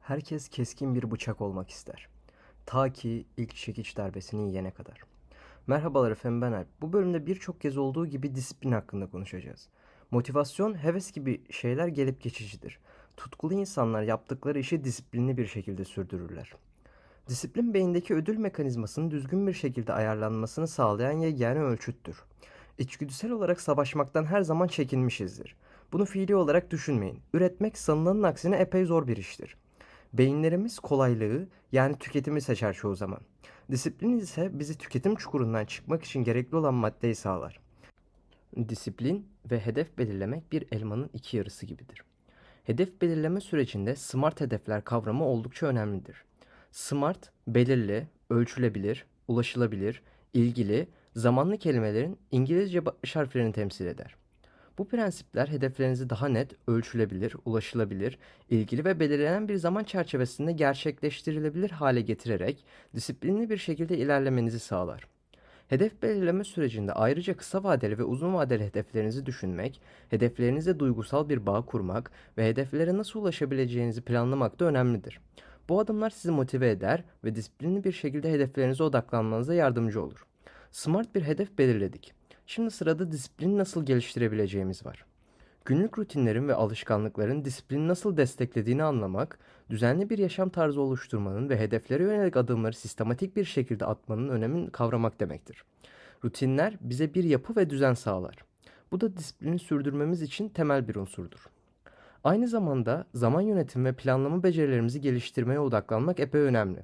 Herkes keskin bir bıçak olmak ister. Ta ki ilk çekiç darbesini yiyene kadar. Merhabalar efendim ben Alp. Bu bölümde birçok kez olduğu gibi disiplin hakkında konuşacağız. Motivasyon, heves gibi şeyler gelip geçicidir. Tutkulu insanlar yaptıkları işi disiplinli bir şekilde sürdürürler. Disiplin beyindeki ödül mekanizmasının düzgün bir şekilde ayarlanmasını sağlayan yegane ölçüttür. İçgüdüsel olarak savaşmaktan her zaman çekinmişizdir. Bunu fiili olarak düşünmeyin. Üretmek sanılanın aksine epey zor bir iştir. Beyinlerimiz kolaylığı yani tüketimi seçer çoğu zaman. Disiplin ise bizi tüketim çukurundan çıkmak için gerekli olan maddeyi sağlar. Disiplin ve hedef belirlemek bir elmanın iki yarısı gibidir. Hedef belirleme sürecinde SMART hedefler kavramı oldukça önemlidir. SMART, belirli, ölçülebilir, ulaşılabilir, ilgili, zamanlı kelimelerin İngilizce baş harflerini temsil eder. Bu prensipler hedeflerinizi daha net, ölçülebilir, ulaşılabilir, ilgili ve belirlenen bir zaman çerçevesinde gerçekleştirilebilir hale getirerek disiplinli bir şekilde ilerlemenizi sağlar. Hedef belirleme sürecinde ayrıca kısa vadeli ve uzun vadeli hedeflerinizi düşünmek, hedeflerinize duygusal bir bağ kurmak ve hedeflere nasıl ulaşabileceğinizi planlamak da önemlidir. Bu adımlar sizi motive eder ve disiplinli bir şekilde hedeflerinize odaklanmanıza yardımcı olur. Smart bir hedef belirledik. Şimdi sırada disiplini nasıl geliştirebileceğimiz var. Günlük rutinlerin ve alışkanlıkların disiplini nasıl desteklediğini anlamak, düzenli bir yaşam tarzı oluşturmanın ve hedeflere yönelik adımları sistematik bir şekilde atmanın önemini kavramak demektir. Rutinler bize bir yapı ve düzen sağlar. Bu da disiplini sürdürmemiz için temel bir unsurdur. Aynı zamanda zaman yönetimi ve planlama becerilerimizi geliştirmeye odaklanmak epey önemli.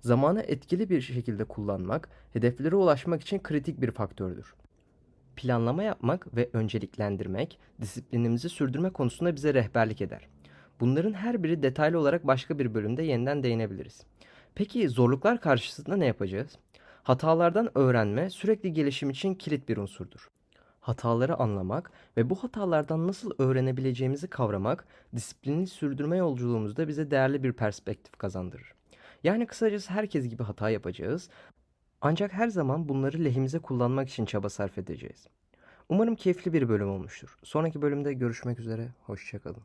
Zamanı etkili bir şekilde kullanmak, hedeflere ulaşmak için kritik bir faktördür. Planlama yapmak ve önceliklendirmek disiplinimizi sürdürme konusunda bize rehberlik eder. Bunların her biri detaylı olarak başka bir bölümde yeniden değinebiliriz. Peki zorluklar karşısında ne yapacağız? Hatalardan öğrenme sürekli gelişim için kilit bir unsurdur. Hataları anlamak ve bu hatalardan nasıl öğrenebileceğimizi kavramak disiplini sürdürme yolculuğumuzda bize değerli bir perspektif kazandırır. Yani kısacası herkes gibi hata yapacağız ancak her zaman bunları lehimize kullanmak için çaba sarf edeceğiz. Umarım keyifli bir bölüm olmuştur. Sonraki bölümde görüşmek üzere, hoşçakalın.